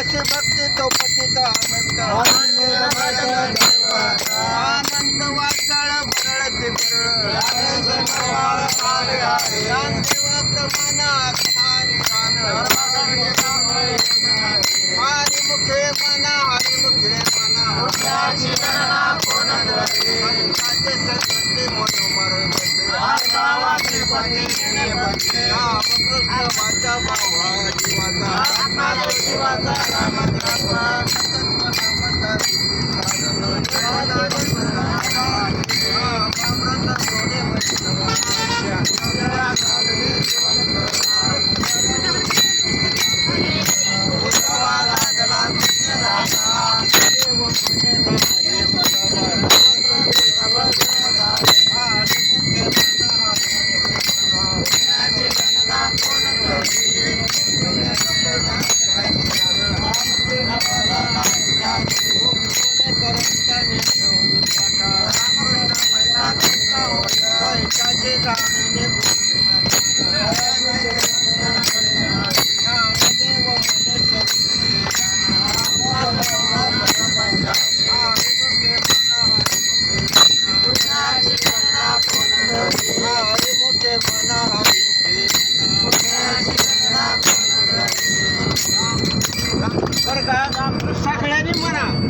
अशी भक्ती तो पतिता अनंत अनंत वाचाळ भरळ ते भरळ ज्ञानदेव प्रमाण आत्माने गाण हरिमुखे मना हरिमुखे मना। रामकृष्ण माझा भावा जीवाचा। Lava. सगळ्यांनी म्हणा.